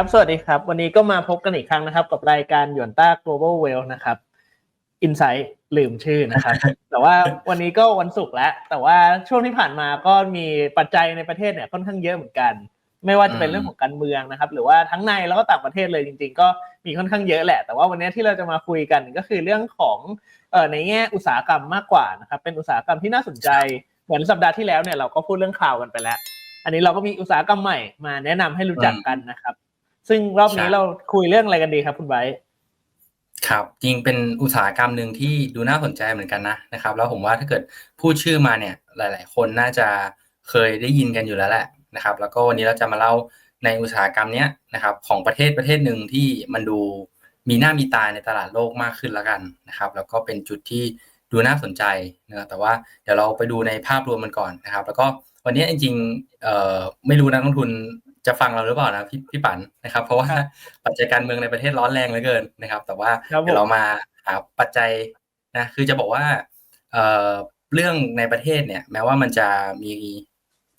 ครับ สวัสดีครับ วันนี้ก็มาพบกันอีกครั้งนะครับ กับรายการหยวนต้า global well นะครับ insight ลืมชื่อนะครับ แต่ว่าวันนี้ก็วันศุกร์แล้ว แต่ว่าช่วงที่ผ่านมาก็มีปัจจัยในประเทศเนี่ยค่อนข้างเยอะเหมือนกัน ไม่ว่าจะเป็นเรื่องของการเมืองนะครับ หรือว่าทั้งในแล้วก็ต่างประเทศเลยจริง ๆ ก็มีค่อนข้างเยอะแหละ แต่ว่าวันนี้ที่เราจะมาคุยกันก็คือเรื่องของเอ่อในแง่อุตสาหกรรมมากกว่านะครับ เป็นอุตสาหกรรมที่น่าสนใจ เหมือนสัปดาห์ที่แล้วเนี่ยเราก็พูดเรื่องข่าวกันไปแล้ว อันนี้เราก็มีอุตสาหกรรมใหม่มาแนะนำให้รู้จักกันนะครับ ซึ่งรอบนี้ครับเราคุยเรื่องอะไรกันดีครับ คุณไบร์ทครับจริงเป็นอุตสาหกรรมหนึ่งที่ดูน่าสนใจเหมือนกันนะนะครับ แล้วผมว่าถ้าเกิดพูดชื่อมาเนี่ย หลาย ๆ คนน่าจะเคยได้ยินกันอยู่แล้วแหละนะครับ แล้วก็วันนี้เราจะมาเล่าในอุตสาหกรรมเนี้ยนะครับ ของประเทศประเทศหนึ่งที่มันดูมีหน้ามีตาในตลาดโลกมากขึ้นแล้วกันนะครับ แล้วก็เป็นจุดที่ดูน่าสนใจนะแต่ว่าเดี๋ยวเราไปดูในภาพรวมมันก่อนนะครับ แล้วก็วันนี้จริงๆเอ่อไม่รู้นักลงทุน จะฟังเราหรือเปล่านะพี่พี่ปันนะครับ เพราะว่าปัจจัยการเมืองในประเทศร้อนแรงเหลือเกินนะครับ แต่ว่าครับผมเดี๋ยวเรามาหาปัจจัยนะคือจะบอกว่าเอ่อเรื่องในประเทศเนี่ย แม้ว่ามันจะมี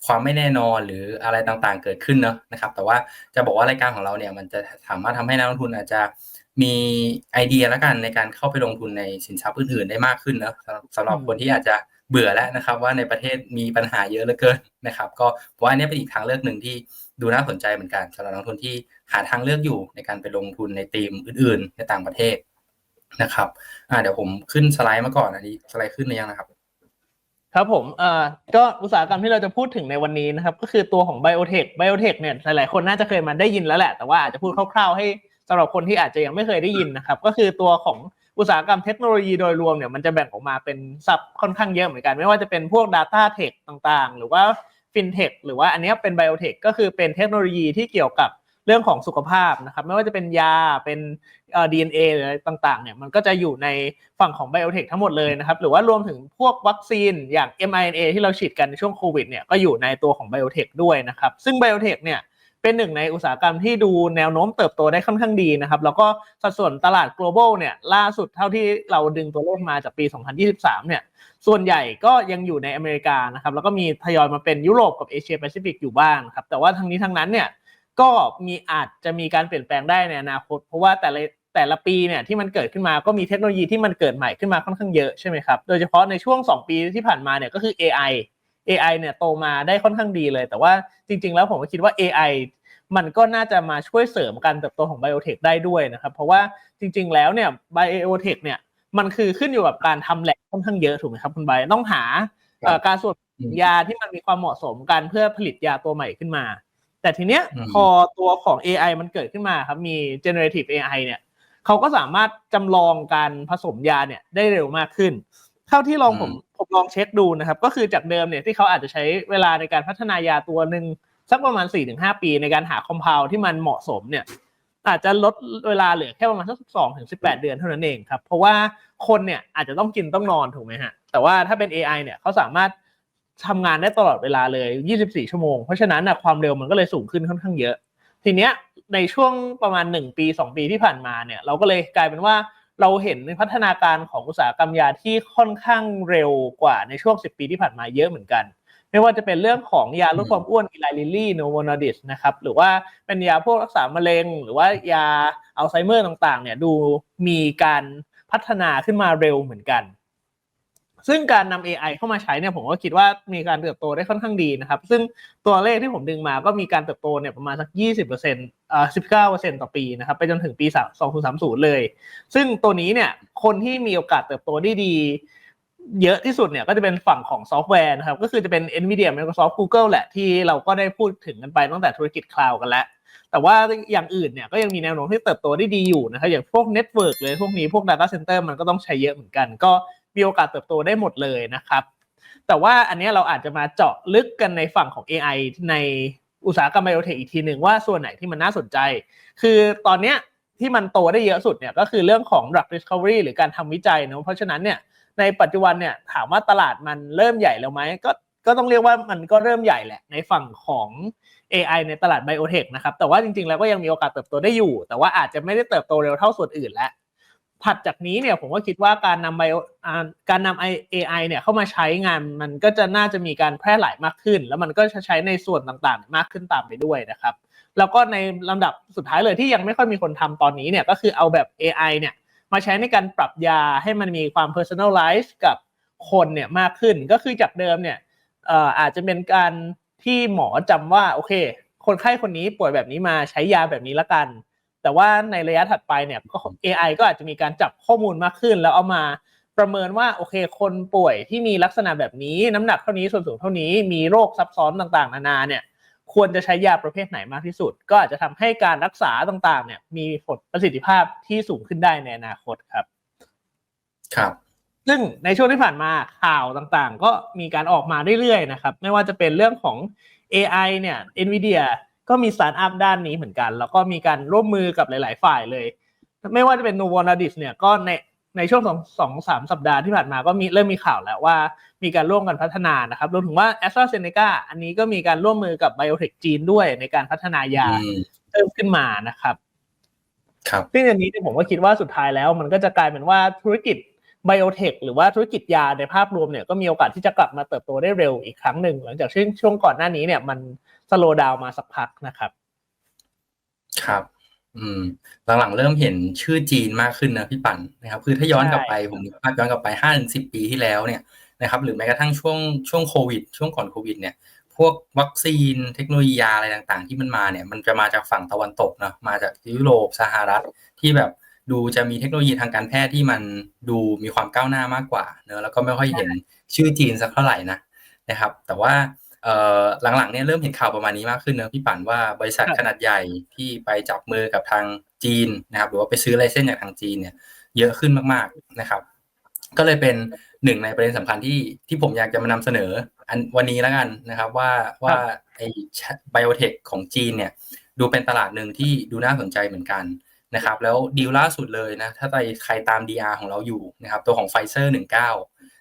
ความไม่แน่นอนหรืออะไรต่างๆ เกิดขึ้นเนอะนะครับ แต่ว่าจะบอกว่ารายการของเราเนี่ย มันจะสามารถทำให้นักลงทุนอาจจะมีไอเดียแล้วกันในการเข้าไปลงทุนในสินทรัพย์อื่นๆได้มากขึ้นเนอะสำหรับสำหรับคนที่อาจจะเบื่อแล้วนะครับ ว่าในประเทศมีปัญหาเยอะเหลือเกินนะครับ ก็ผมว่าอันนี้เป็นอีกทางเลือกหนึ่งที่ ดูน่าสนใจเหมือนกันสำหรับนักลงทุนที่หาทางเลือกอยู่ในการไปลงทุนในธีมอื่น ๆ ในต่างประเทศนะครับเดี๋ยวผมขึ้นสไลด์มาก่อนอันนี้สไลด์ขึ้นหรือยังนะครับ ครับผมเอ่อก็อุตสาหกรรมที่เราจะพูดถึงในวันนี้นะครับ ก็คือตัวของไบโอเทคไบโอเทคเนี่ยหลายๆคนน่าจะเคยมาได้ยินแล้วแหละ แต่ว่าอาจจะพูดคร่าวๆ ให้สำหรับคนที่อาจจะยังไม่เคยได้ยินนะครับ ก็คือตัวของอุตสาหกรรมเทคโนโลยีโดยรวมเนี่ยมันจะแบ่งออกมาเป็นซับค่อนข้างเยอะเหมือนกัน ไม่ว่าจะเป็นพวก Data Tech ต่างๆ หรือว่า ฟินเทคหรือว่าอันนี้เป็นไบโอเทคก็คือเป็นเทคโนโลยีที่เกี่ยวกับเรื่องของสุขภาพนะครับไม่ว่าจะเป็นยาเป็นเอ่อ DNA หรืออะไรต่างๆเนี่ยมันก็จะอยู่ในฝั่งของไบโอเทคทั้งหมดเลยนะครับหรือว่ารวมถึงพวกวัคซีนอย่าง mRNA ที่เราฉีดกันในช่วงโควิดเนี่ยก็อยู่ในตัวของไบโอเทคด้วยนะครับซึ่งไบโอเทคเนี่ย เป็นหนึ่งในอุตสาหกรรมที่ดูแนวโน้มเติบโตได้ค่อนข้างดีนะครับ แล้วก็สัดส่วนตลาด global เนี่ยล่าสุดเท่าที่เราดึงตัวเลขมาจากปี 2023 เนี่ยส่วนใหญ่ก็ยังอยู่ในอเมริกานะครับแล้วก็มีทยอยมาเป็นยุโรปกับเอเชียแปซิฟิกอยู่บ้างครับแต่ว่าทั้งนี้ทั้งนั้นเนี่ยก็มีอาจจะมีการเปลี่ยนแปลงได้ในอนาคต เพราะว่าแต่ละแต่ละปีเนี่ยที่มันเกิดขึ้นมาก็มีเทคโนโลยีที่มันเกิดใหม่ขึ้นมาค่อนข้างเยอะใช่ไหมครับโดยเฉพาะในช่วง 2 ปีที่ผ่านมาเนี่ยก็คือ AI AI เนี่ยโตมาได้ค่อนข้างดีเลย แต่ว่าจริง ๆ แล้วผมก็คิดว่า AI มันก็น่าจะมาช่วยเสริมการเติบโตของไบโอเทคได้ด้วยนะครับ เพราะว่าจริง ๆ แล้วเนี่ยไบโอเทคเนี่ยมันคือขึ้นอยู่กับการทำแลบค่อนข้างเยอะถูกไหมครับคุณไบร์ทต้องหาเอ่อการส่วนอืมยาที่มันมีความเหมาะสมกันเพื่อผลิตยาตัวใหม่ขึ้นมา แต่ทีเนี้ยอืมพอตัวของ AI มันเกิดขึ้นมาครับมี generative AI เนี่ยเขาก็สามารถจำลองการผสมยาเนี่ยได้เร็วมากขึ้น เท่าที่ลองผม ผมลองเช็คดูนะครับ ก็คือจากเดิมเนี่ยที่เขาอาจจะใช้เวลาในการพัฒนายาตัวหนึ่งสักประมาณ 4-5 ปีในการหาคอมเพลที่มันเหมาะสมเนี่ยอาจจะลดเวลาเหลือแค่ประมาณสักสองถึงสิบแปดเดือนเท่านั้นเองครับ เพราะว่าคนเนี่ยอาจจะต้องกินต้องนอนถูกไหมฮะ แต่ว่าถ้าเป็น AI เนี่ยเขาสามารถทำงานได้ตลอดเวลาเลย 24 ชั่วโมง เพราะฉะนั้นนะความเร็วมันก็เลยสูงขึ้นค่อนข้างเยอะ ทีเนี้ยในช่วงประมาณ 1 ปี 2 ปีที่ผ่านมาเนี่ยเราก็เลยกลายเป็นว่า เราเห็นพัฒนาการของอุตสาหกรรมยาที่ค่อนข้างเร็วกว่าในช่วง 10 ปีที่ผ่านมาเยอะเหมือนกัน ไม่ว่าจะเป็นเรื่องของยาลดความอ้วนอิไลลิลลี่โนโวนาดิสนะครับหรือว่าเป็นยาพวกรักษามะเร็ง หรือว่ายาอัลไซเมอร์ต่างๆเนี่ยดูมีการพัฒนาขึ้นมาเร็วเหมือนกัน ซึ่งการนำ AI เข้ามาใช้เนี่ยผมก็คิดว่ามีการเติบโตได้ค่อนข้างดีนะครับ ซึ่งตัวเลขที่ผมดึงมาก็มีการเติบโตเนี่ยประมาณสัก 20%เอ่อ19%ต่อปีนะครับไปจนถึงปี 2030 เลย ซึ่งตัวนี้เนี่ยคนที่มีโอกาสเติบโตได้ดี เยอะที่สุดเนี่ยก็จะเป็นฝั่งของซอฟต์แวร์นะครับ ก็คือจะเป็น NVIDIA Microsoft Google แหละที่เราก็ได้พูดถึงกันไปตั้งแต่ธุรกิจคลาวด์กันแล้วแต่ว่าอย่างอื่นเนี่ยก็ยังมีแนวโน้มที่เติบโตได้ดีอยู่นะครับอย่างพวกเน็ตเวิร์กเลยพวกนี้พวก Data Center มันก็ต้องใช้เยอะเหมือนกัน ก็ มีโอกาสเติบโตได้หมดเลยนะครับ แต่ว่าอันนี้เราอาจจะมาเจาะลึกกันในฝั่งของ AI ในอุตสาหกรรมไบโอเทคอีกทีหนึ่งว่าส่วนไหนที่มันน่าสนใจ คือตอนเนี้ยที่มันโตได้เยอะสุดเนี่ยก็คือเรื่องของ drug discovery หรือการทำวิจัยเนอะเพราะฉะนั้นเนี่ยในปัจจุบันเนี่ยถามว่าตลาดมันเริ่มใหญ่แล้วไหมก็ก็ต้องเรียกว่ามันก็เริ่มใหญ่แหละในฝั่งของ AI ในตลาดไบโอเทคนะครับแต่ว่าจริงๆแล้วก็ยังมีโอกาสเติบโตได้อยู่ แต่ว่าอาจจะไม่ได้เติบโตเร็วเท่าส่วนอื่นแล้ว ถัดจากนี้เนี่ยผมก็คิดว่าการนำไบโอการนำ AI เนี่ยเข้ามาใช้งานมันก็จะน่าจะมีการแพร่หลายมากขึ้น แล้วมันก็จะใช้ในส่วนต่างๆ มากขึ้นตามไปด้วยนะครับ แล้วก็ในลำดับสุดท้ายเลยที่ยังไม่ค่อยมีคนทำตอนนี้เนี่ยก็คือเอาแบบ AI เนี่ยมาใช้ในการปรับยาให้มันมีความ personalize กับคนเนี่ยมากขึ้นก็คือจากเดิมเนี่ยเอ่ออาจจะเป็นการที่หมอจำว่าโอเค คนไข้คนนี้ป่วยแบบนี้มาใช้ยาแบบนี้ละกัน แต่ว่าในระยะถัดไปเนี่ยก็ AI ก็อาจจะมีการจับข้อมูลมากขึ้น แล้วเอามาประเมินว่าโอเค คนป่วยที่มีลักษณะแบบนี้ น้ำหนักเท่านี้ส่วนสูงเท่านี้มีโรคซับซ้อนต่างๆ นานาเนี่ยควรจะใช้ยาประเภทไหนมากที่สุด ก็อาจจะทำให้การรักษาต่างๆ เนี่ยมีผลประสิทธิภาพที่สูงขึ้นได้ในอนาคตครับ ครับ ซึ่งในช่วงที่ผ่านมาข่าวต่างๆ ก็มีการออกมาเรื่อยๆนะครับ ไม่ว่าจะเป็นเรื่องของ AI เนี่ย NVIDIA ก็มีสตาร์ทอัพด้านนี้เหมือนกัน แล้วก็มีการร่วมมือกับหลาย ๆ ฝ่ายเลย ไม่ว่าจะเป็น Novo Nordisk เนี่ยก็ในในช่วงสองสองสามสัปดาห์ที่ผ่านมาก็มีเริ่มมีข่าวแล้วว่ามีการร่วมกันพัฒนานะครับรวมถึงว่า a s t r a z เซ e c a อันนี้ก็มีการร่วมมือกับ Biotech จีนด้วยในการพัฒนายาอืมเพิ่มขึ้นมานะครับ ครับซึ่งอันนี้เนี่ยผมก็คิดว่าสุดท้ายแล้ว มันก็จะกลายเป็นว่าธุรกิจ ไบโอเทคหรือว่าธุรกิจยาในภาพรวมเนี่ยก็มีโอกาสที่จะกลับมาเติบโตได้เร็วอีกครั้งหนึ่ง หลังจากช่วงช่วงก่อนหน้านี้เนี่ยมันสโลว์ดาวมาสักพักนะครับ ครับ อืม หลังๆเริ่มเห็นชื่อจีนมากขึ้นนะพี่ปั่นนะครับ คือถ้าย้อนกลับไปผมนึกภาพย้อนกลับไปห้าถึงสิบปีที่แล้วเนี่ยนะครับ หรือแม้กระทั่งช่วงช่วงโควิด ช่วงก่อนโควิด เนี่ยพวกวัคซีนเทคโนโลยียาอะไรต่างๆ ที่มันมาเนี่ยมันจะมาจากฝั่งตะวันตกเนาะมาจากยุโรปสหรัฐที่แบบ ดูจะมีเทคโนโลยีทางการแพทย์ที่มันดูมีความก้าวหน้ามากกว่าเนอะแล้วก็ไม่ค่อยเห็นชื่อจีนสักเท่าไหร่นะนะครับ แต่ว่าเอ่อหลังๆเนี่ยเริ่มเห็นข่าวประมาณนี้มากขึ้นเนอะพี่ปั่นว่าบริษัทครับขนาดใหญ่ที่ไปจับมือกับทางจีนนะครับ หรือว่าไปซื้อไลเซนส์จากทางจีนเนี่ยเยอะขึ้นมากๆนะครับ ก็เลยเป็นหนึ่งในประเด็นสำคัญที่ที่ผมอยากจะมานำเสนออันวันนี้แล้วกันนะครับว่าว่าไอ้ไบโอเทคของจีนเนี่ยดูเป็นตลาดหนึ่งที่ดูน่าสนใจเหมือนกัน นะครับแล้วดีลล่าสุดเลยนะถ้าใครใครตาม DR ของเราอยู่นะครับตัวของไฟเซอร์หนึ่งเก้า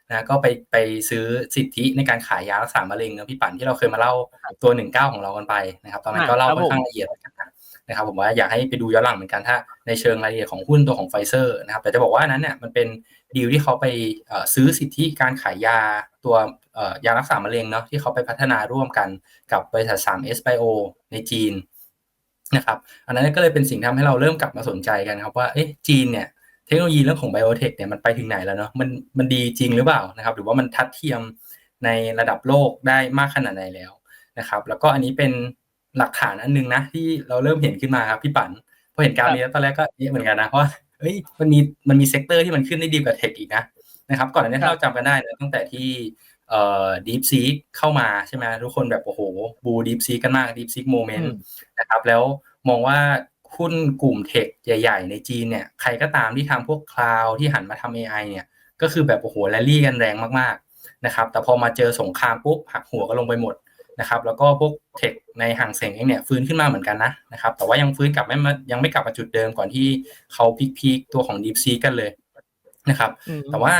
นะก็ไปไปซื้อสิทธิในการขายยารักษามะเร็งนะพี่ปั่นที่เราเคยมาเล่าตัวหนึ่งเก้าของเรากันไปนะครับตอนนั้นก็เล่าค่อนข้างละเอียดเหมือนกันนะนะครับผมว่าอยากให้ไปดูย้อนหลังเหมือนกันถ้าในเชิงรายละเอียดของหุ้นตัวของไฟเซอร์นะครับแต่จะบอกว่าอันนั้นเนี่ยมันเป็นดีลที่เขาไปเอ่อซื้อสิทธิการขายยาตัวเอ่อยารักษามะเร็งเนาะที่เขาไปพัฒนาร่วมกันกับบริษัท 3S Bio ในจีน นะครับอันนั้นก็เลยเป็นสิ่งทำให้เราเริ่มกลับมาสนใจกันครับว่าเอ๊ะจีนเนี่ยเทคโนโลยีเรื่องของไบโอเทคเนี่ยมันไปถึงไหนแล้วเนาะมันมันดีจริงหรือเปล่านะครับ หรือว่ามันทัดเทียมในระดับโลกได้มากขนาดไหนแล้วนะครับ แล้วก็อันนี้เป็นหลักฐานอันหนึงนะที่เราเริ่มเห็นขึ้นมาครับพี่ปันพอเห็นการนี้แล้วตอนแรกก็เอ๊ะเหมือนกันนะเพราะว่าเอ้ยมันมีมันมีเซกเตอร์ที่มันขึ้นได้ดีกว่าเทคอีกนะนะครับ ก่อนอันนี้ถ้าเราจำกันได้นะตั้งแต่ที่ เอ่อ Deep Seek เข้ามาใช่ไหมทุกคนแบบโอ้โหบู Deep Seek กันมาก Deep Seek Moment อืมนะครับแล้วมองว่าหุ้นกลุ่มเทคใหญ่ ๆ ในจีนเนี่ยใครก็ตามที่ทำพวกคลาวที่หันมาทำ AI เนี่ยก็คือแบบโอ้โหแรลลี่กันแรงมากๆนะครับแต่พอมาเจอสงครามปุ๊บหักหัวก็ลงไปหมดนะครับแล้วก็พวกเทคในห่างเสงเองเนี่ยฟื้นขึ้นมาเหมือนกันนะนะครับแต่ว่ายังฟื้นกลับไม่มายังไม่กลับมาจุดเดิมก่อนที่เขาพีคๆตัวของ Deep Seek กันเลยนะครับอืมแต่ว่า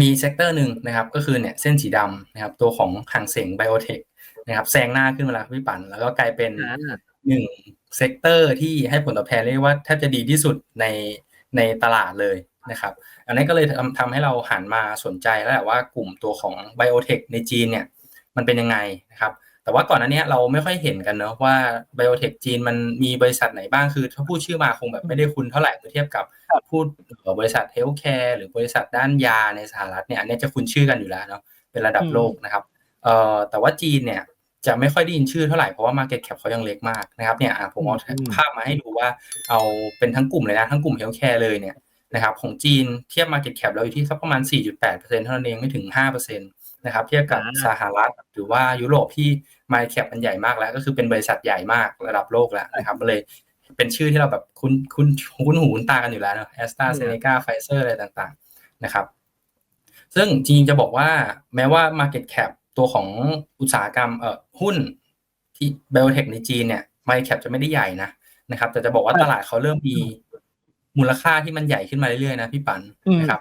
มีเซกเตอร์หนึ่งนะครับก็คือเนี่ยเส้นสีดำนะครับตัวของห่างเสงไบโอเทคนะครับแซงหน้าขึ้นมาแล้วครับพี่ปันแล้วก็กลายเป็นอ่าหนึ่งเซกเตอร์ที่ให้ผลตอบแทนเรียกว่าแทบจะดีที่สุดในในตลาดเลยนะครับ อันนี้ก็เลยทำทำให้เราหันมาสนใจแล้วแหละว่ากลุ่มตัวของไบโอเทคในจีนเนี่ยมันเป็นยังไงนะครับ แต่ว่าก่อนหน้านี้เราไม่ค่อยเห็นกันเนอะว่าไบโอเทคจีนมันมีบริษัทไหนบ้างคือ ถ้าพูดชื่อมาคงแบบไม่ได้คุ้นเท่าไหร่เมื่อเทียบกับพูดเอ่อบริษัทเฮลท์แคร์หรือบริษัทด้านยาในสหรัฐเนี่ยอันนี้จะคุ้นชื่อกันอยู่แล้วเนาะเป็นระดับโลกนะครับเอ่อแต่ว่าจีนเนี่ยจะไม่ค่อยได้ยินชื่อเท่าไหร่เพราะว่า Market Cap เขายังเล็กมากนะครับเนี่ยอะผมเอาอืมภาพมาให้ดูว่าเอาเป็นทั้งกลุ่มเลยนะทั้งกลุ่มเฮลท์แคร์เลยเนี่ยนะครับของจีนเทียบ Market Cap เราอยู่ที่สักประมาณ 4.8%เท่านั้นเองไม่ถึง5%นะครับเทียบกับอ่าสหรัฐหรือว่ายุโรปที่ Market Cap มันใหญ่มากแล้ว ก็คือเป็นบริษัทใหญ่มากระดับโลกแล้วนะครับก็เลยเป็นชื่อที่เราแบบคุ้นคุ้นคุ้นหูคุ้นตากันอยู่แล้วเนาะแอสตราเซเนกาไฟเซอร์อะไรต่างๆนะครับ ซึ่งจริงๆจะบอกว่าแม้ว่า Market Cap ตัวของอุตสาหกรรมเอ่อหุ้นที่ Biotech ในจีนเนี่ย Market Cap จะไม่ได้ใหญ่นะนะครับ แต่จะบอกว่าครับตลาดเขาเริ่มมีมูลค่าที่มันใหญ่ขึ้นมาเรื่อยๆนะพี่ปันอืมนะครับ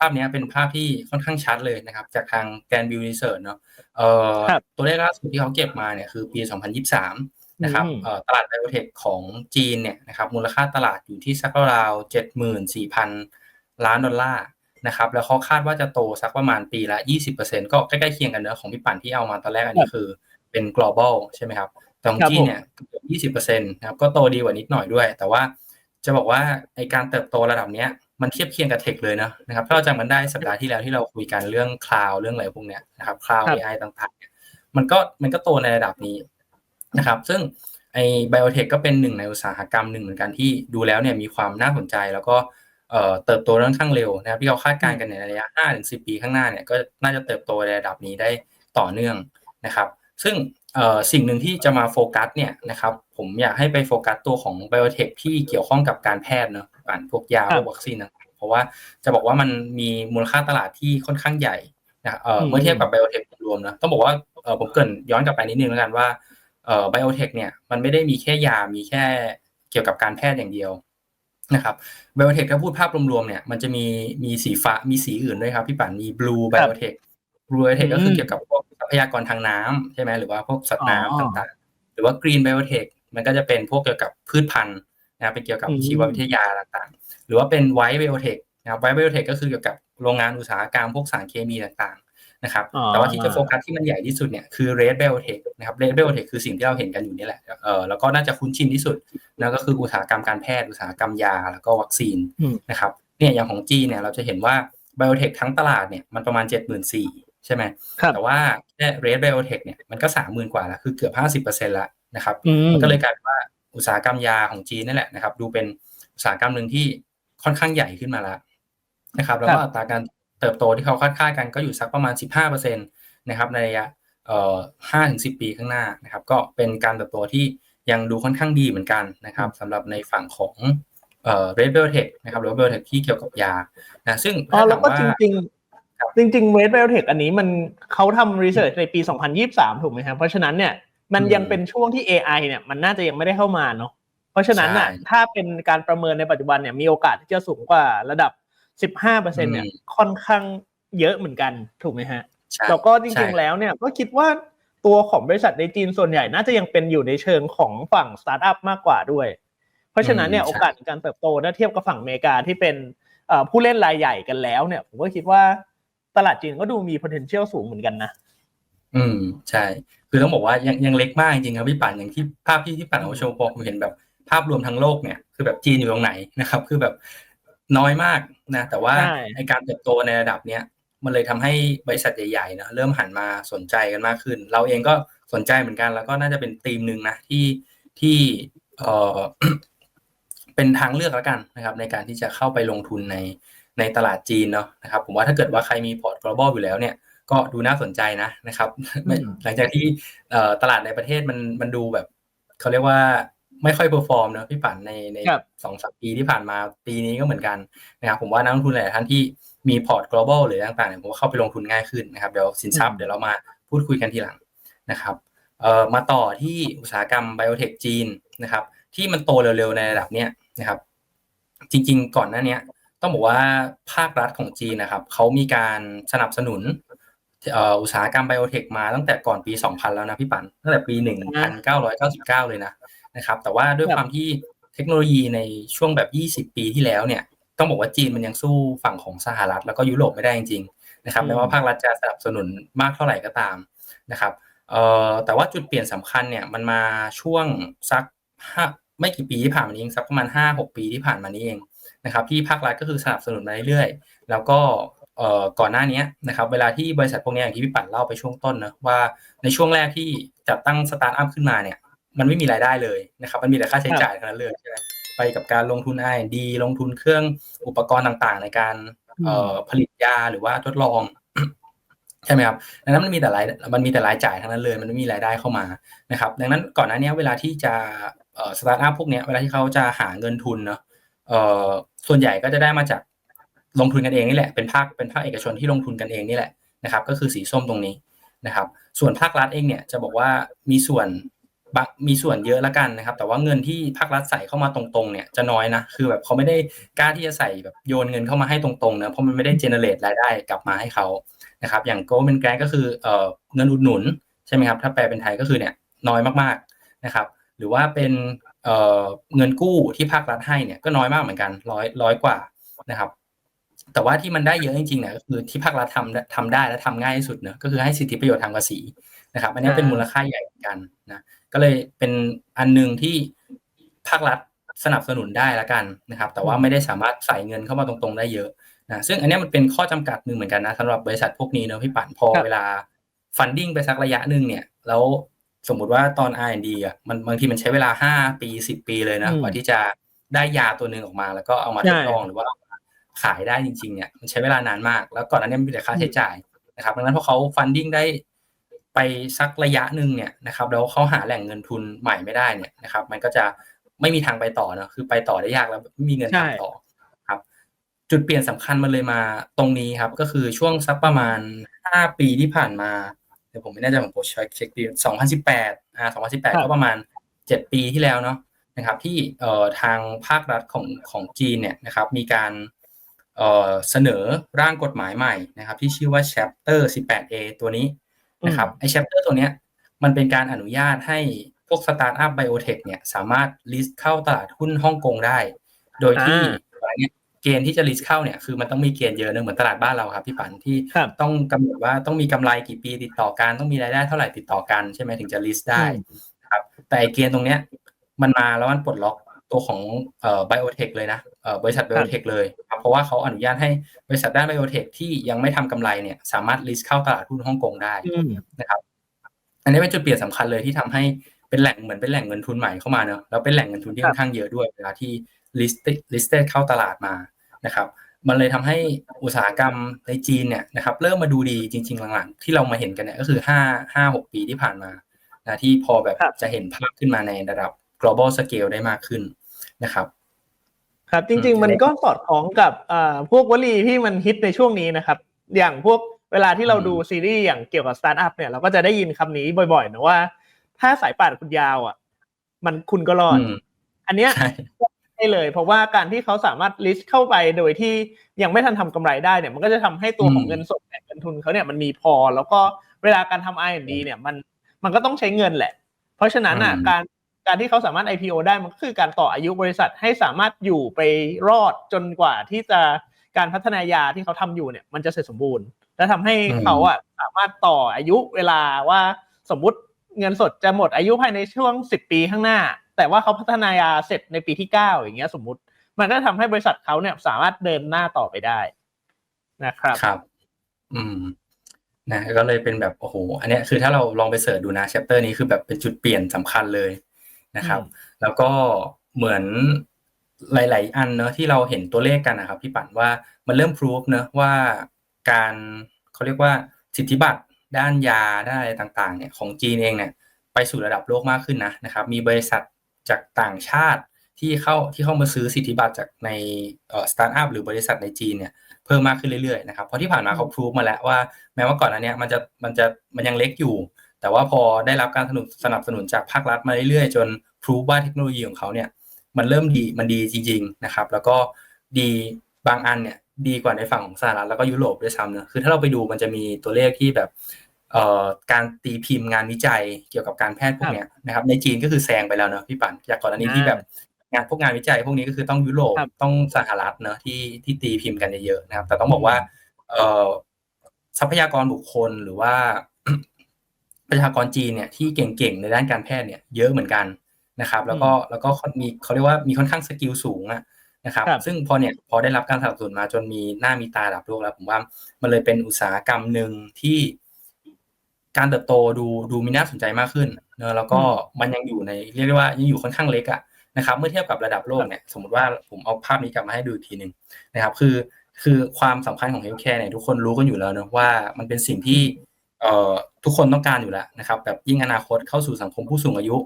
ภาพเนี้ยเป็นภาพที่ค่อนข้างชัดเลยนะครับ จากทางแกนบิวรีเสิร์ชเนาะเอ่อครับตัวเลขล่าสุดที่เขาเก็บมาเนี่ยคือปี 2023 นะครับอืมเอ่อตลาดไบโอเทคของจีนเนี่ยนะครับมูลค่าตลาดอยู่ที่สักราวๆ74,000 ล้านดอลลาร์นะครับแล้วเขาคาดว่าจะโตสักประมาณปีละ 20%ก็ใกล้ๆเคียงกันเนอะของพี่ปั่นที่เอามาตอนแรกอันนี้คือเป็น global ใช่ไหมครับแต่ของครับจีนผมเนี่ยเกือบยี่สิบเปอร์เซ็นต์นะครับก็โตดีกว่านิดหน่อยด้วย แต่ว่าจะบอกว่าไอการเติบโตระดับเนี้ย มันเทียบเคียงกับเทคเลยนะนะครับถ้าเราจำกันได้สัปดาห์ที่แล้วที่เราคุยกันเรื่องคลาวเรื่องอะไรพวกเนี้ยนะครับคลาวครับ AI ต่างๆเนี่ยมันก็มันก็โตในระดับนี้นะครับ ซึ่งไอไบโอเทคก็เป็นหนึ่งในอุตสาหกรรมหนึ่งเหมือนกันที่ดูแล้วเนี่ยมีความน่าสนใจแล้วก็เอ่อเติบโตค่อนข้างเร็วนะครับที่เขาคาดการณ์กันในระยะ5ถึง10 ปีข้างหน้าเนี่ยก็น่าจะเติบโตในระดับนี้ได้ต่อเนื่องนะครับ ซึ่งเอ่อสิ่งหนึ่งที่จะมาโฟกัสเนี่ยนะครับผมอยากให้ไปโฟกัสตัวของไบโอเทคที่เกี่ยวข้องกับการแพทย์เนอะ อ่านพวกยาครัพบวกวัคซีนต่างๆเพราะว่าจะบอกว่ามันมีมูลค่าตลาดที่ค่อนข้างใหญ่นะเอ่ออืมเมื่อเทียบกับไบโอเทครวมนะต้องบอกว่าเอ่อผมเกรินย้อนกลับไปนิดนึงแล้วกันว่าเอ่อไบโอเทคเนี่ยมันไม่ได้มีแค่ยา มีแค่เกี่ยวกับการแพทย์อย่างเดียวนะครับไบโอเทคถ้าพูดภาพรวมๆเนี่ยมันจะมีมีสีฟ้ามีสีอื่นด้วยครับพี่ปั่นมีบลูไบโอเทคบลูไบโอเทคก็คือเกี่ยวกับพวกทรัพยากรทางน้ำใช่ไหมหรือว่าพวกสัตว์อ๋อน้ำต่างๆ หรือว่ากรีนไบโอเทคมันก็จะเป็นพวกเกี่ยวกับพืชพันธุ์ นะครับเป็นเกี่ยวกับอืมชีววิทยาต่างๆ หรือว่าเป็นไวท์ไบโอเทคนะครับไวท์ไบโอเทคก็คือเกี่ยวกับโรงงานอุตสาหกรรมพวกสารเคมีต่างๆนะครับอ๋อแต่ว่าที่จะโฟกัสที่มันใหญ่ที่สุดเนี่ยคือเรดไบโอเทคนะครับเรดไบโอเทคคือสิ่งที่เราเห็นกันอยู่นี่แหละเออแล้วก็น่าจะคุ้นชินที่สุดนะก็คืออุตสาหกรรมการแพทย์อุตสาหกรรมยาแล้วก็วัคซีนอืมนะครับเนี่ยอย่างของจีนเนี่ยเราจะเห็นว่าไบโอเทคทั้งตลาดเนี่ยมันประมาณ 74,000ใช่ไหมครับแต่ว่าแค่เรดไบโอเทคเนี่ยมันก็ 30,000 กว่าแล้วคือเกือบ 50%แล้วนะครับอืมมันก็เลยกลายเป็นว่า อุตสาหกรรมยาของจีนนั่นแหละนะครับ ดูเป็นอุตสาหกรรมหนึ่งที่ค่อนข้างใหญ่ขึ้นมาแล้วนะครับ แล้วก็ครับอัตราการเติบโตที่เขาคาดคาดกันก็อยู่สักประมาณ 15%นะครับในระยะเอ่อ5ถึง10ปีข้างหน้านะครับ ก็เป็นการเติบโตที่ยังดูค่อนข้างดีเหมือนกันนะครับสำหรับในฝั่งของเอ่อเรดเบลเทคนะครับหรือเบลเทคที่เกี่ยวกับยานะซึ่งอ๋อถ้าแล้วถามก็ว่าจริงครับๆจริงๆเวทไบโอเทคอันนี้มันเขาทำรีเสิร์ชในปี 2023 ถูกไหมครับเพราะฉะนั้นเนี่ย มันอืมยังเป็นช่วงที่ AI เนี่ยมันน่าจะยังไม่ได้เข้ามาเนาะเพราะฉะนั้นน่ะใช่ถ้าเป็นการประเมินในปัจจุบันเนี่ยมีโอกาสที่จะสูงกว่าระดับ 15%เนี่ยอืมค่อนข้างเยอะเหมือนกันถูกไหมฮะใช่แล้วก็จใช่ริงๆแล้วเนี่ยก็คิดว่าตัวของบริษัทในจีนส่วนใหญ่น่าจะยังเป็นอยู่ในเชิงของฝั่งสตาร์ทอัพมากกว่าด้วย เพราะฉะนั้นเนี่ยอืมโอใช่กาสในการเติบโตถ้าเทียบกับฝั่งอเมริกาที่เป็นเอ่อผู้เล่นรายใหญ่กันแล้วเนี่ยผมก็คิดว่าตลาดจีนก็ดูมี potential สูงเหมือนกันนะ อืม ใช่ คือต้องบอกว่ายังยังเล็กมากจริงๆครับพี่ปั่นอย่างที่ภาพที่ที่ปั่นเอามาโชว์พอผมเห็นแบบภาพรวมทั้งโลกเนี่ยคือแบบจีนอยู่ตรงไหนนะครับ คือแบบน้อยมากนะแต่ว่าใช่ในการเติบโตในระดับเนี้ยมันเลยทำให้บริษัทใหญ่ๆเนอะเริ่มหันมาสนใจกันมากขึ้น เราเองก็สนใจเหมือนกัน แล้วก็น่าจะเป็นธีมหนึ่งนะที่ที่เอ่อเป็นทางเลือกแล้วกันนะครับ ในการที่จะเข้าไปลงทุนในในตลาดจีนเนาะนะครับ ผมว่าถ้าเกิดว่าใครมีพอร์ต global อยู่แล้วเนี่ย ก็ดูน่าสนใจนะนะครับไม่อืมหลังจากที่เอ่อตลาดในประเทศมันมันดูแบบเขาเรียกว่าไม่ค่อยเ e อร์ฟอร์มนะพี่ปั่นในในครับสองสามปีที่ผ่านมาปีนี้ก็เหมือนกันนะครับผมว่านักลงทุนหลายๆท่านที่มีพอร์ต global หรือต่างๆเนี่ยผมว่าเข้าไปลงทุนง่ายขึ้นนะครับเดี๋ยวสินทรัพย์เดี๋ยวเรามาพูดคุยกันทีหลังนะครับเอ่อมาต่อที่อุตสาหกรรมไบโอเทคจีนนะครับ ที่มันโตเร็วๆในระดับเนี้ยนะครับ จริง ๆ ก่อนหน้าเนี้ยต้องบอกว่าภาครัฐของจีนนะครับเขามีการสนับสนุนเอ่ออุตสาหกรรมไบโอเทคมาตั้งแต่ก่อนปี 2000 แล้วนะพี่ปันตั้งแต่ปี 1999 เลยนะนะครับ แต่ว่าด้วยครับความที่เทคโนโลยีในช่วงแบบ 20 ปีที่แล้วเนี่ย ต้องบอกว่าจีนมันยังสู้ฝั่งของสหรัฐ แล้วก็ยุโรปไม่ได้จริงๆนะครับอืมไม่ว่าภาครัฐจะสนับสนุนมากเท่าไหร่ก็ตามนะครับเอ่อแต่ว่าจุดเปลี่ยนสำคัญเนี่ยมันมาช่วงสักห้าไม่กี่ปีที่ผ่านมานี้เองสักประมาณ5-6 ปีที่ผ่านมานี้เองนะครับที่ภาครัฐก็คือสนับสนุนมาเรื่อยๆ แล้วก็เอ่อ ก่อนหน้านี้นะครับเวลาที่บริษัทพวกนี้อย่างที่พี่ปั่นเล่าไปช่วงต้นนะว่าในช่วงแรกที่จัดตั้งสตาร์ทอัพขึ้นมาเนี่ยมันไม่มีรายได้เลยนะครับมันมีแต่ค่าใช้จ่ายเท่านั้นเลยใช่ไหมไปกับการลงทุน R&D ลงทุนเครื่องอุปกรณ์ต่างๆ ในการเอ่อผลิตยาหรือว่าทดลองใช่ไหมครับดังนั้นมันมีแต่รายมันมีแต่รายจ่ายทั้งนั้นเลย มันไม่มีรายได้เข้ามานะครับ ดังนั้นก่อนหน้านี้เวลาที่จะเอ่อสตาร์ทอัพพวกเนี้ยเวลาที่เขาจะหาเงินทุนเนาะเอ่อส่วนใหญ่ก็จะได้มาจาก ลงทุนกันเองนี่แหละเป็นภาคเป็นภาคเอกชนที่ลงทุนกันเองนี่แหละนะครับ ก็คือสีส้มตรงนี้นะครับ ส่วนภาครัฐเองเนี่ยจะบอกว่ามีส่วนบะมีส่วนเยอะละกันนะครับ แต่ว่าเงินที่ภาครัฐใส่เข้ามาตรงๆเนี่ยจะน้อยนะคือแบบเขาไม่ได้กล้าที่จะใส่แบบโยนเงินเข้ามาให้ตรงๆนะเพราะมันไม่ได้เจเนเรตรายได้กลับมาให้เขานะครับอย่าง government grant ก็คือเอ่อเงินอุดหนุนใช่ไหมครับถ้าแปลเป็นไทยก็คือเนี่ยน้อยมากๆนะครับ หรือว่าเป็นเอ่อเงินกู้ที่ภาครัฐให้เนี่ยก็น้อยมากเหมือนกันร้อยร้อยกว่านะครับ แต่ว่าที่มันได้เยอะจริงๆเนี่ยก็คือที่ภาครัฐทำทำได้และทำง่ายที่สุดเนอะก็คือให้สิทธิประโยชน์ทางภาษีนะครับอันนี้เป็นมูลค่าใหญ่เหมือนกันนะก็เลยเป็นอันหนึ่งที่ภาครัฐสนับสนุนได้ละกันนะครับ แต่ว่าไม่ได้สามารถใส่เงินเข้ามาตรงๆได้เยอะนะซึ่งอันนี้มันเป็นข้อจำกัดหนึ่งเหมือนกันนะสำหรับบริษัทพวกนี้เนอะพี่ปั่นพอเวลาฟันดิ้งไปสักระยะหนึ่งเนี่ย แล้วสมมุติว่าตอน R&D อะมันบางทีมันใช้เวลาห้าปีสิบปีเลยนะกว่าที่จะได้ยาตัวหนึ่งออกมา แล้วก็เอามาทดลองหรือว่า ขายได้จริงๆเนี่ยมันใช้เวลานานมาก แล้วก่อนหน้านี้มีแต่ค่าใช้จ่ายนะครับดังนั้นพอเขาฟันดิ้งได้ไปสักระยะหนึ่งเนี่ยนะครับแล้วเขาหาแหล่งเงินทุนใหม่ไม่ได้เนี่ยนะครับ มันก็จะไม่มีทางไปต่อเนอะคือไปต่อได้ยากแล้วไม่มีเงินทำต่อครับ จุดเปลี่ยนสำคัญมันเลยมาตรงนี้ครับ ก็คือช่วงสักประมาณห้าปีที่ผ่านมาเดี๋ยวผมไม่แน่ใจผมโเช็คดีสองพันสิบแปดอ่าสองพันสิบแปดก็ประมาณเจ็ดปีที่แล้วเนาะนะครับ ที่เอ่อทางภาครัฐของของจีนเนี่ยนะครับ มีการ เอ่อเสนอร่างกฎหมายใหม่นะครับ ที่ชื่อว่า chapter 18A ตัวนี้นะครับไอ chapter ตัวเนี้ยมันเป็นการอนุญาตให้พวกสตาร์ทอัพไบโอเทคเนี่ยสามารถ list เข้าตลาดหุ้นฮ่องกงได้ โดยที่เนี่ยเกณฑ์ที่จะ list เข้าเนี่ยคือมันต้องมีเกณฑ์เยอะเนอะเหมือนตลาดบ้านเราครับพี่ปันที่ต้องกำหนดว่าต้องมีกำไรกี่ปีติดต่อกันต้องมีรายได้เท่าไหร่ติดต่อกันใช่ไหมถึงจะ list ได้ครับแต่เกณฑ์ตรงเนี้ยมันมาแล้วมันปลดล็อกตัวของเอ่อไบโอเทคเลยนะเอ่อ บริษัทไบโอเทคเลยครับเพราะว่าเขาอนุญาตให้บริษัทด้านไบโอเทคที่ยังไม่ทำกำไรเนี่ยสามารถ list เข้าตลาดหุ้นฮ่องกงได้นะครับอันนี้เป็นจุดเปลี่ยนสำคัญเลยที่ทำให้เป็นแหล่งเหมือนเป็นแหล่งเงินทุนใหม่เข้ามาเนอะแล้วเป็นแหล่งเงินทุนที่ค่อนข้างเยอะด้วยเวลาที่ listed listed เข้าตลาดมานะครับ มันเลยทำให้อุตสาหกรรมในจีนเนี่ยนะครับเริ่มมาดูดีจริง ๆ หลังๆ ที่เรามาเห็นกันเนี่ยก็คือห้าห้าหกปีที่ผ่านมานะที่พอแบบจะเห็นภาพขึ้นมาในระดับ global scale ได้มากขึ้นนะครับ ครับ จริง ๆ มันก็สอดคล้องกับอ่าพวกวลีที่มันฮิตในช่วงนี้นะครับ อย่างพวกเวลาที่เราดูซีรีส์อย่างเกี่ยวกับสตาร์ทอัพเนี่ยเราก็จะได้ยินคำนี้บ่อยๆนะว่า ถ้าสายป่านคุณยาวอะ มันคุณก็รอด อันเนี้ยได้เลย เพราะว่าการที่เขาสามารถลิสต์เข้าไปโดยที่ยังไม่ทันทำกำไรได้เนี่ย มันก็จะทำให้ตัวของเงินสดเงินทุนเขาเนี่ยมันมีพอ แล้วก็เวลาการทำ R&D เนี่ยมันมันก็ต้องใช้เงินแหละ เพราะฉะนั้นอะการ การที่เขาสามารถ IPO ได้มันก็คือการต่ออายุบริษัทให้สามารถอยู่ไปรอดจนกว่าที่จะการพัฒนายาที่เขาทำอยู่เนี่ยมันจะเสร็จสมบูรณ์ และทำให้เขาอะสามารถต่ออายุเวลาว่าสมมุติเงินสดจะหมดอายุภายในช่วงสิบปีข้างหน้า แต่ว่าเขาพัฒนายาเสร็จในปีที่เก้าอย่างเงี้ยสมมุติ มันก็ทำให้บริษัทเขาเนี่ยสามารถเดินหน้าต่อไปได้นะครับครับ อืมนะก็เลยเป็นแบบโอ้โหอันนี้คือถ้าเราลองไปเสิร์ชดูนะแชปเตอร์นี้คือแบบเป็นจุดเปลี่ยนสำคัญเลย นะครับ แล้วก็เหมือนหลาย ๆ อันเนอะที่เราเห็นตัวเลขกันนะครับพี่ปั่นว่ามันเริ่มพิสูจเนอะว่าการเขาเรียกว่าสิทธิบัตรด้านยาด้านอะไรต่างๆเนี่ยของจีนเองเนี่ยไปสู่ระดับโลกมากขึ้นนะนะครับ มีบริษัทจากต่างชาติที่เข้าที่เข้ามาซื้อสิทธิบัตรจากในเอ่อสตาร์ทอัพหรือบริษัทในจีนเนี่ยเพิ่มมากขึ้นเรื่อยๆนะครับเพราะที่ผ่านมาเขาพิสูจมาแล้วว่า แม้ว่าก่อนอันเนี้ยมันจะมันจะมันยังเล็กอยู่ แต่ว่าพอได้รับการสนับสนับสนุนจากภาครัฐมาเรื่อยๆ จนพิสูจว่าเทคโนโลยีของเขาเนี่ยมันเริ่มดีมันดีจริง ๆนะครับ แล้วก็ดีบางอันเนี่ยดีกว่าในฝั่งของสหรัฐแล้วก็ยุโรปด้วยซ้ำเนอะคือถ้าเราไปดูมันจะมีตัวเลขที่แบบเอ่อการตีพิมพ์งานวิจัยเกี่ยวกับการแพทย์พวกเนี้ยนะครับในจีนก็คือแซงไปแล้วเนอะพี่ปั่นจากก่อนอันนี้ที่แบบงานพวกงานวิจัยพวกนี้ก็คือต้องยุโรปต้องสหรัฐเนอะที่ที่ตีพิมพ์กันเยอะๆนะครับ แต่ต้องบอกว่าเอ่อทรัพยากรบุคคลหรือว่า ประชากรจีนเนี่ยที่เก่งๆในด้านการแพทย์เนี่ยเยอะเหมือนกันนะครับแล้วก็แล้วก็มีเขาเรียกว่ามีค่อนข้างสกิลสูงอะนะครับซึ่งพอเนี่ยพอได้รับการสนับสนุนมาจนมีหน้ามีตาระดับโลกแล้วผมว่ามันเลยเป็นอุตสาหกรรมหนึ่งที่การเติบโตดูดูมีน่าสนใจมากขึ้นเนอะแล้วก็มันยังอยู่ในเรียกได้ว่ายังอยู่ค่อนข้างเล็กอะนะครับเมื่อเทียบกับระดับโลกเนี่ยสมมติว่าผมเอาภาพนี้กลับมาให้ดูทีหนึ่งนะครับคือคือความสำคัญของเฮลท์แคร์เนี่ยทุกคนรู้กันอยู่แล้วเนอะว่ามันเป็นสิ่งที่เอ่อ ทุกคนต้องการอยู่แล้วนะครับแบบยิ่งอนาคตเข้าสู่สังคมผู้สูงอายุ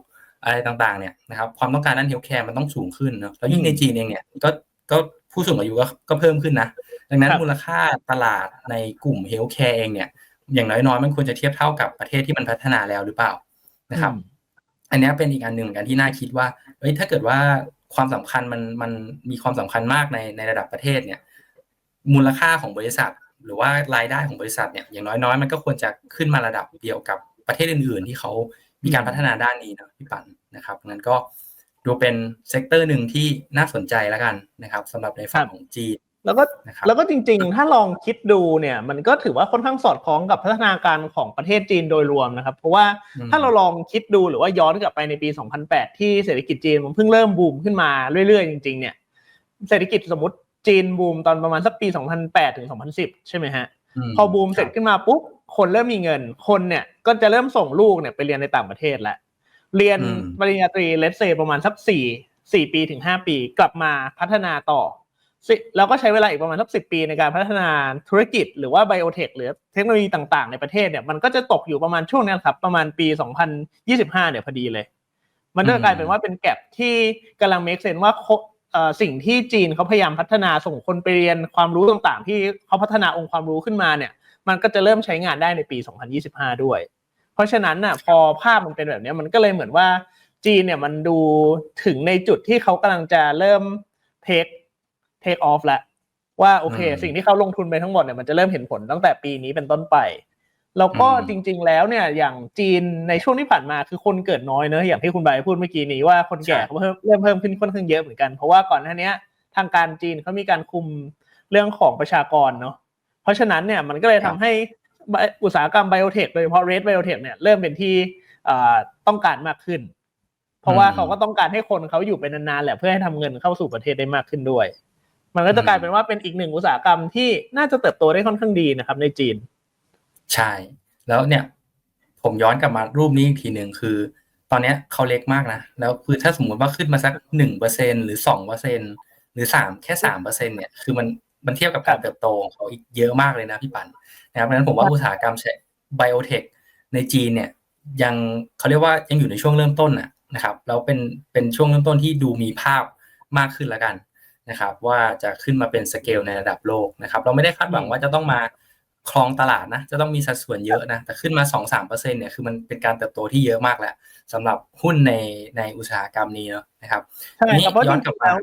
อะไรต่างๆเนี่ยนะครับความต้องการด้านเฮลท์แคร์มันต้องสูงขึ้นเนอะแล้วยิ่งในจีนเองเนี่ยก็ก็ผู้สูงอายุก็ก็เพิ่มขึ้นนะดังนั้นมูลค่าตลาดในกลุ่มเฮลท์แคร์เองเนี่ยอย่างน้อยๆ มันควรจะเทียบเท่ากับประเทศที่มันพัฒนาแล้วหรือเปล่านะครับ อันนี้เป็นอีกอันหนึ่งเหมือนกันที่น่าคิดว่าเฮ้ยถ้าเกิดว่าความสำคัญมันมันมีความสำคัญมากในในระดับประเทศเนี่ยมูลค่าของบริษัท หรือว่ารายได้ของบริษัทเนี่ยอย่างน้อยๆ มันก็ควรจะขึ้นมาระดับเดียวกับประเทศอื่น ๆ ที่เขามีการพัฒนาด้านนี้นะพี่ปันนะครับงั้นก็ดูเป็นเซกเตอร์หนึ่งที่น่าสนใจแล้วกันนะครับสำหรับในฝั่งของจีนแล้วก็นะครับแล้วก็จริงๆ ถ้าลองคิดดูเนี่ยมันก็ถือว่าค่อนข้างสอดคล้องกับพัฒนาการของประเทศจีนโดยรวมนะครับ เพราะว่าอืมถ้าเราลองคิดดูหรือว่าย้อนกลับไปในปี 2008 ที่เศรษฐกิจจีนมันเพิ่งเริ่มบูมขึ้นมาเรื่อยๆ จริงๆเนี่ยเศรษฐกิจสมมติ จีนบูมตอนประมาณสักปี 2008 ถึง 2010 ใช่ไหมฮะมพอบูมเสร็จขึ้นมาปุ๊บ คนเริ่มมีเงิน คนเนี่ยก็จะเริ่มส่งลูกเนี่ยไปเรียนในต่างประเทศแล้ว เรียนอืมปริญญาตรีเลสเซประมาณสักสี่สี่ปีถึงห้าปี กลับมาพัฒนาต่อสิแล้วก็ใช้เวลาอีกประมาณสักสิปีในการพัฒนาธุรกิจหรือว่าไบโอเทคหรือเทคโนโลยีต่างๆ ในประเทศเนี่ยมันก็จะตกอยู่ประมาณช่วงเนี้ยครับ ประมาณปี 2025 เนี่ยพอดีเลย มันก็กลายเป็นว่าเป็นแกลบที่กำลัง make sense ว่าโคเอ่อ สิ่งที่จีนเขาพยายามพัฒนาส่งคนไปเรียนความรู้ต่างๆ ที่เขาพัฒนาองค์ความรู้ขึ้นมาเนี่ย มันก็จะเริ่มใช้งานได้ในปี 2025 ด้วย เพราะฉะนั้นน่ะพอภาพมันเป็นแบบเนี้ยมันก็เลยเหมือนว่าจีนเนี่ยมันดูถึงในจุดที่เขากำลังจะเริ่ม take take off แล้วว่าโอเคอืมสิ่งที่เขาลงทุนไปทั้งหมดเนี่ยมันจะเริ่มเห็นผลตั้งแต่ปีนี้เป็นต้นไป แล้วก็อืมจริง ๆ แล้วเนี่ยอย่างจีนในช่วงที่ผ่านมาคือคนเกิดน้อยเนอะอย่างที่คุณใบร์ทพูดเมื่อกี้นี้ว่าคนแก่เขาเพิ่มเริ่มเพิ่มขึ้นค่อนข้างเยอะเหมือนกันเพราะว่าก่อนหน้าเนี้ยทางการจีนเขามีการคุมเรื่องของประชากรเนาะเพราะฉะนั้นเนี่ยมันก็เลยทำให้อุตสาหกรรมไบโอเทคโดยเฉพาะเรดไบโอเทคเนี่ยเริ่มเป็นที่เอ่อต้องการมากขึ้น เพราะว่าอืมเขาก็ต้องการให้คนเขาอยู่ไปนานๆแหละเพื่อให้ทำเงินเข้าสู่ประเทศได้มากขึ้นด้วย มันก็จะกลายเป็นว่าเป็นอีกหนึ่งอุตสาหกรรมที่น่าจะเติบโตได้ค่อนข้างดีนะครับในจีน ใช่ แล้วเนี่ยผมย้อนกลับมารูปนี้อีกทีหนึ่งคือ ตอนเนี้ยเขาเล็กมากนะ แล้วคือถ้าสมมติว่าขึ้นมาสักหนึ่งเปอร์เซ็นหรือสองเปอร์เซ็นหรือสามแค่สามเปอร์เซ็นเนี่ยคือมันมันเทียบกับการเติบโตของเขาอีกเยอะมากเลยนะพี่ปันนะครับเพราะนั้นผมว่าอุตสาหกรรมไบโอเทคในจีนเนี่ยยังเขาเรียกว่ายังอยู่ในช่วงเริ่มต้นนะนะครับแล้วเป็นเป็นช่วงเริ่มต้นที่ดูมีภาพมากขึ้นแล้วกันนะครับ ว่าจะขึ้นมาเป็นสเกลในระดับโลกนะครับ เราไม่ได้คาดหวังว่าจะต้องมา ครองตลาดนะ จะต้องมีสัดส่วนเยอะนะ แต่ขึ้นมาสองสามเปอร์เซ็นเนี่ย คือมันเป็นการเติบโตที่เยอะมากแหละสำหรับหุ้นในในอุตสาหกรรมนี้เนอะนะครับใช่ทีนี้ครับเพราะย้จอนกลัริบงๆมาแล้ว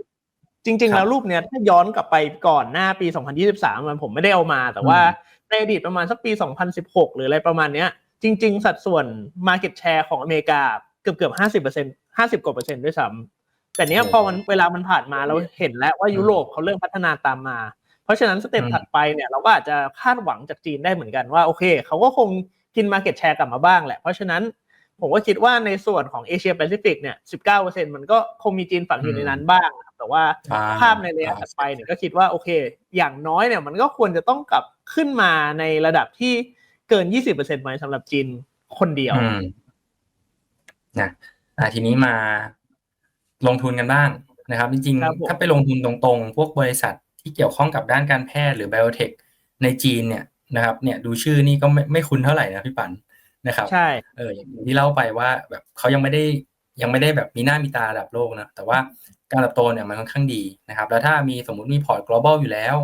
จริงๆครับแล้วรูปเนี้ยถ้าย้อนกลับไปก่อนหน้าปี 2023 มันผมไม่ได้เอามา แต่ว่าอืมในอดีตประมาณสักปี 2016 หรืออะไรประมาณเนี้ย จริง ๆ สัดส่วน Market Share ของอเมริกาเกือบเกือบ50เปอร์เซ็นต์50กว่าเปอร์เซ็นต์ด้วยซ้ำแต่เนี้ยพอมันเวลามันผ่านมาเราเห็นแล้วว่ายุโรปเขาเริ่มพัฒนาตามมาเพ ราะฉะนั้นสเต็ปอืมถัดไปเนี่ยเราก็อาจจะคาดหวังจากจีนได้เหมือนกันว่าโอเคเขาก็คงกิน Market Share กลับมาบ้างแหละ เพราะฉะนั้นผมก็คิดว่าในส่วนของเอเชียแปซิฟิกเนี่ย 19%มันก็คงมีจีนฝังอยู่ในนั้นบ้างนะครับแต่ว่าอ่ภาพในระยะถัดไปเนี่ยก็คิดว่าโอเค อย่างน้อยเนี่ยมันก็ควรจะต้องกลับขึ้นมาในระดับที่เกิน 20%ไหมสำหรับจีนคนเดียวอืมนะอ่าทีนี้มาลงทุนกันบ้างนะครับ จริงครับผมๆถ้าไปลงทุนตรงๆ พวกบริษัท ที่เกี่ยวข้องกับด้านการแพทย์หรือไบโอเทคในจีนเนี่ยนะครับ เนี่ยดูชื่อนี่ก็ไม่ไม่คุ้นเท่าไหร่นะพี่ปันนะครับ ใช่เอออย่างที่เล่าไปว่าแบบเขายังไม่ได้ยังไม่ได้แบบมีหน้ามีตาระดับโลกนะแต่ว่าการเติบโตเนี่ยมันค่อนข้างดีนะครับ แล้วถ้ามีสมมุติมีพอร์ต global อยู่แล้ว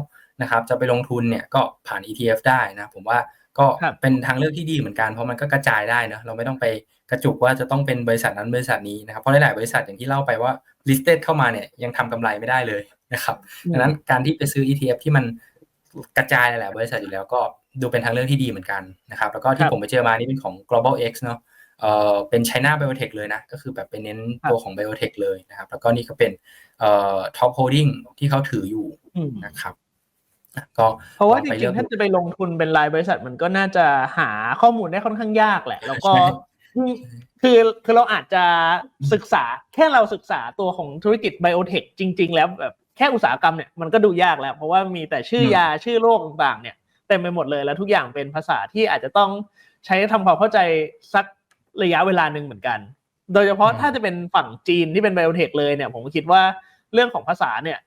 นะครับ จะไปลงทุนเนี่ยก็ผ่าน ETF ได้นะผมว่าก็ครับเป็นทางเลือกที่ดีเหมือนกันเพราะมันก็กระจายได้เนอะเราไม่ต้องไปกระจุกว่าจะต้องเป็นบริษัทนั้นบริษัทนี้นะครับเพราะหลายๆบริษัทอย่างที่เล่าไปว่า listed เข้ามาเนี่ยยังทำกำไรไม่ได้เลย นะครับดังนั้นการที่ไปซื้อ ETF ที่มันกระจายหลายๆบริษัทอยู่แล้วก็ดูเป็นทางเลือกที่ดีเหมือนกันนะครับ แล้วก็คที่รับผมไปเจอมานี่เป็นของ global X เนาะเอ่อเป็น China Biotech เลยนะ ก็คือแบบไปเน้นครับตัวของ Biotech เลยนะครับ แล้วก็นี่ก็เป็นเอ่อ top holding ที่เขาถืออยู่อืมนะครับอะก็เพราะว่าลจองไปริเลืงอกๆถ้าดูจะไปลงทุนเป็นรายบริษัทมันก็น่าจะหาข้อมูลได้ค่อนข้างยากแหละ แล้วก็ใช่ยิ่งคือคือเราอาจจะศึกษาแค่เราศึกษาตัวของธุรกิจไบโอเทคจริง ๆ แล้วแบบ แค่อุตสาหกรรมเนี่ยมันก็ดูยากแล้ว เพราะว่ามีแต่ชื่อยาชื่อโรคต่างๆเนี่ยเต็มไปหมดเลยแล้วทุกอย่างเป็นภาษาที่อาจจะต้องใช้ทำความเข้าใจสักระยะเวลาหนึ่งเหมือนกัน โดยเฉพาะอืมถ้าจะเป็นฝั่งจีนที่เป็นไบโอเทคเลยเนี่ยผมก็คิดว่าเรื่องของภาษาเนี่ย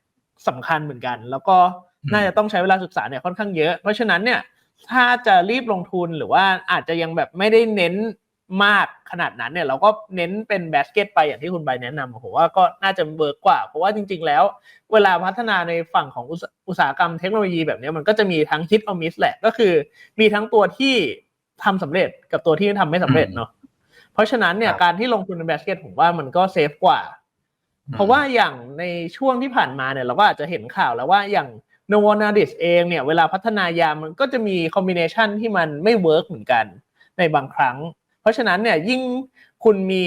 สำคัญเหมือนกัน แล้วก็น่าจะต้องใช้เวลาศึกษาเนี่ยค่อนข้างเยอะ เพราะฉะนั้นเนี่ยถ้าจะรีบลงทุนหรือว่าอาจจะยังแบบไม่ได้เน้น มากขนาดนั้นเนี่ยเราก็เน้นเป็นแบสเกตไปอย่างที่คุณใบแนะนำผมว่าก็น่าจะเวิร์กกว่า เพราะว่าจริง ๆ แล้ว เวลาพัฒนาในฝั่งของอุตสอุตสาหกรรมเทคโนโลยีแบบเนี้ยมันก็จะมีทั้งฮิตออมิสแหละก็คือ มีทั้งตัวที่ทำสำเร็จกับตัวที่ทำไม่สำเร็จเนาะเพราะฉะนั้นเนี่ยครับการที่ลงทุนในแบสเกตผมว่ามันก็เซฟกว่า เพราะว่าอย่างในช่วงที่ผ่านมาเนี่ยเราก็อาจจะเห็นข่าวแล้วว่าอย่าง n o v o n a d i s เองเนี่ยเวลาพัฒนายามันก็จะมีคอมบิเนชันที่มันไม่เวิร์กเหมือนกันในบางครั้ง เพราะฉะนั้นเนี่ยยิ่งคุณมี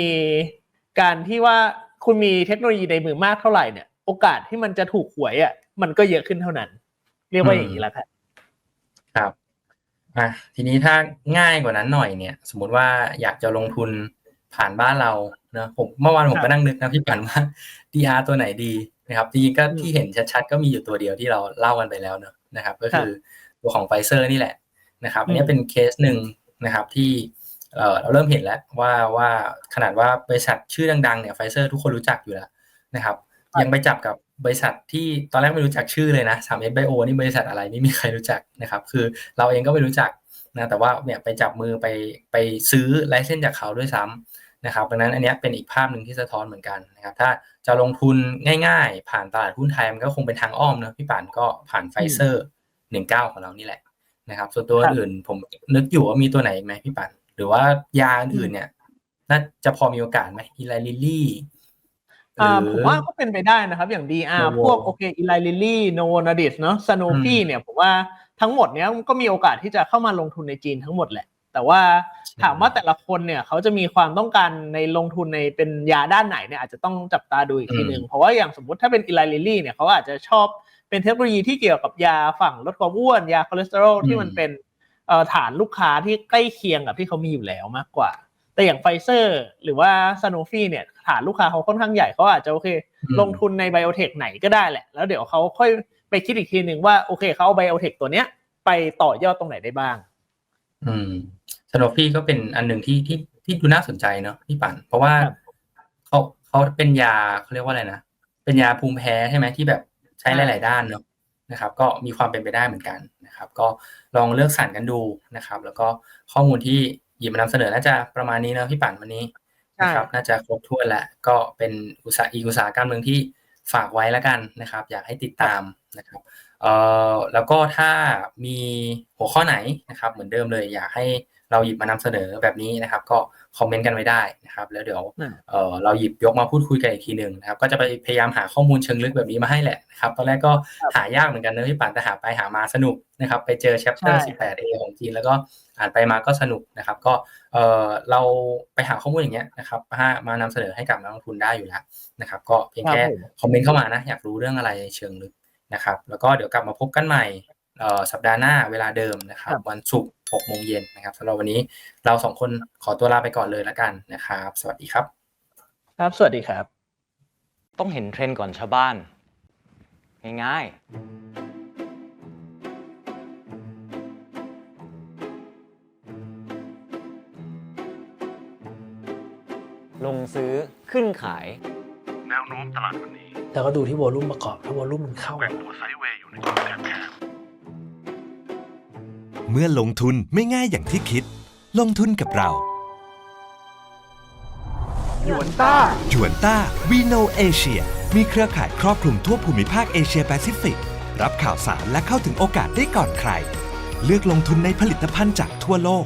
การที่ว่าคุณมีเทคโนโลยีในมือมากเท่าไหร่เนี่ย โอกาสที่มันจะถูกหวยอะมันก็เยอะขึ้นเท่านั้น เรียกว่าอย่างนี้แล้วกันครับอะทีนี้ถ้าง่ายกว่านั้นหน่อยเนี่ย สมมุติว่าอยากจะลงทุนผ่านบ้านเราเนอะผมเมื่อวานผมครับก็นั่งนึกนะพี่ปันว่า DR ตัวไหนดีนะครับจริงๆก็อืมที่เห็นชัดๆก็มีอยู่ตัวเดียวที่เราเล่ากันไปแล้วเนอะนะครับ ก็คือตัวของไฟเซอร์นี่แหละนะครับอันนี้อืมเป็นเคสหนึ่งนะครับที่ เออเราเริ่มเห็นแล้วว่าว่าขนาดว่าบริษัทชื่อดังๆเนี่ยไฟเซอร์ทุกคนรู้จักอยู่แล้วนะครับ ยังไปจับกับบริษัทที่ตอนแรกไม่รู้จักชื่อเลยนะสามเอสไบโอนี่บริษัทอะไรไม่มีใครรู้จักนะครับ คือเราเองก็ไม่รู้จักนะแต่ว่าเนี่ยไปจับมือไปไปซื้อไลเซนส์จากเขาด้วยซ้ำนะครับดังนั้นอันเนี้ยเป็นอีกภาพหนึ่งที่สะท้อนเหมือนกันนะครับถ้าจะลงทุนง่ายๆ ผ่านตลาดหุ้นไทยมันก็คงเป็นทางอ้อมเนอะพี่ป่านก็ผ่านไฟเซอร์หนึ่งเก้าของเรานี่แหละนะครับ ส่วนตัวครับอื่นผมนึกอยู่ว่ามีตัวไหนอีกไหมพี่ป่าน หรือว่ายาอื่นๆเนี่ยน่าจะพอมีโอกาสไหมอีไลลิลี่อ่าผมว่าก็เป็นไปได้นะครับ อย่าง DR Novo พวกโอเคอีไลลิลี่โนนาดิสเนาะซ n o ฟีอืมเนี่ยผมว่าทั้งหมดเนี้ยก็มีโอกาสที่จะเข้ามาลงทุนในจีนทั้งหมดแหละ แต่ว่าถามว่าแต่ละคนเนี่ยเขาจะมีความต้องการในลงทุนในเป็นยาด้านไหนเนี่ยอาจจะต้องจับตาดูอีกทีหนึ่งเพราะว่าอย่างสมมติถ้าเป็นอีไลลิลี่เนี่ยเขาอาจจะชอบเป็นเทคโนโลยีที่เกี่ยวกับยาฝั่งลดความอ้วนยาคอเลสเตอรอลที่มันเป็นเอ่อ ฐานลูกค้าที่ใกล้เคียงกับที่เขามีอยู่แล้วมากกว่า แต่อย่างไฟเซอร์หรือว่าซ n o ฟีเนี่ยฐานลูกค้าเขาค่อนข้างใหญ่เขาอาจจะโอเคอืมลงทุนในไบโอเทคไหนก็ได้แหละ แล้วเดี๋ยวเขาค่อยไปคิดอีกทีหนึ่งว่าโอเคเขาเอาไบโอเทคตัวเนี้ย ไปต่อยอดตรงไหนได้บ้าง อืมสโนฟี่ก็เป็นอันหนึ่งที่ที่ที่ดูน่าสนใจเนาะพี่ปั่น เพราะว่าครับเขาเขาเป็นยาเขาเรียกว่าอะไรนะเป็นยาภูมิแพ้ใช่ไหมที่แบบใช้หลาย ๆ ด้านเนาะ นะครับก็มีความเป็นไปได้เหมือนกันนะครับ ก็ลองเลือกสรรกันดูนะครับ แล้วก็ข้อมูลที่หยิบมานำเสนอน่าจะประมาณนี้เนอะพี่ปั่นวันนี้นะครับน่าจะครบถ้วนแล้วก็เป็นอุตสาหอีกอุตสาหกรรมหนึ่งที่ฝากไว้แล้วกันนะครับ อยากให้ติดตามนะครับเอ่อแล้วก็ถ้ามีหัวข้อไหนนะครับ เหมือนเดิมเลยอยากให้ เราหยิบมานำเสนอแบบนี้นะครับ ก็คอมเมนต์กันไว้ได้นะครับ แล้วเดี๋ยวอืมเอ่อเราหยิบยกมาพูดคุยกันอีกทีหนึ่งนะครับ ก็จะไปพยายามหาข้อมูลเชิงลึกแบบนี้มาให้แหละนะครับตอนแรกก็ครับหายากเหมือนกันนะพี่ป่านแต่หาไปหามาสนุกนะครับ ไปเจอ chapter ใช่18 A ของจีนแล้วก็อ่านไปมาก็สนุกนะครับ ก็เอ่อเราไปหาข้อมูลอย่างเงี้ยนะครับมามานำเสนอให้กับนักลงทุนได้อยู่แล้วนะครับ ก็เพียงแค่ครับผมคอมเมนต์เข้ามานะ อยากรู้เรื่องอะไรเชิงลึกนะครับ แล้วก็เดี๋ยวกลับมาพบกันใหม่เอ่อ สัปดาห์หน้าเวลาเดิมนะครับครับ วันศุกร์6โมงเย็นนะครับสำหรับวันนี้เราสองคนขอตัวลาไปก่อนเลยละกันนะครับ สวัสดีครับ ครับ สวัสดีครับ ต้องเห็นเทรนด์ก่อนชาวบ้าน ง่ายๆลงซื้อขึ้นขาย แนวโน้มตลาดวันนี้แล้วก็ดูที่วอลลุ่มประกอบ ถ้าวอลลุ่มมันเข้าแกว่งตัวไซด์ เมื่อลงทุนไม่ง่ายอย่างที่คิด ลงทุนกับเราหยวนต้าจวนต้าวีโนเอเชียมีเครือข่ายครอบคลุมทั่วภูมิภาคเอเชียแปซิฟิก รับข่าวสารและเข้าถึงโอกาสได้ก่อนใคร เลือกลงทุนในผลิตภัณฑ์จากทั่วโลก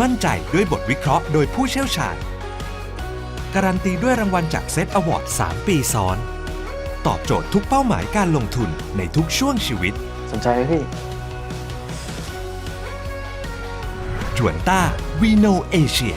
มั่นใจด้วยบทวิเคราะห์โดยผู้เชี่ยวชาญ การันตีด้วยรางวัลจากเซตอวอร์ด 3 ปีซ้อน ตอบโจทย์ทุกเป้าหมายการลงทุนในทุกช่วงชีวิตส นใจไหมพี่จวนต้าวีโนเอเชีย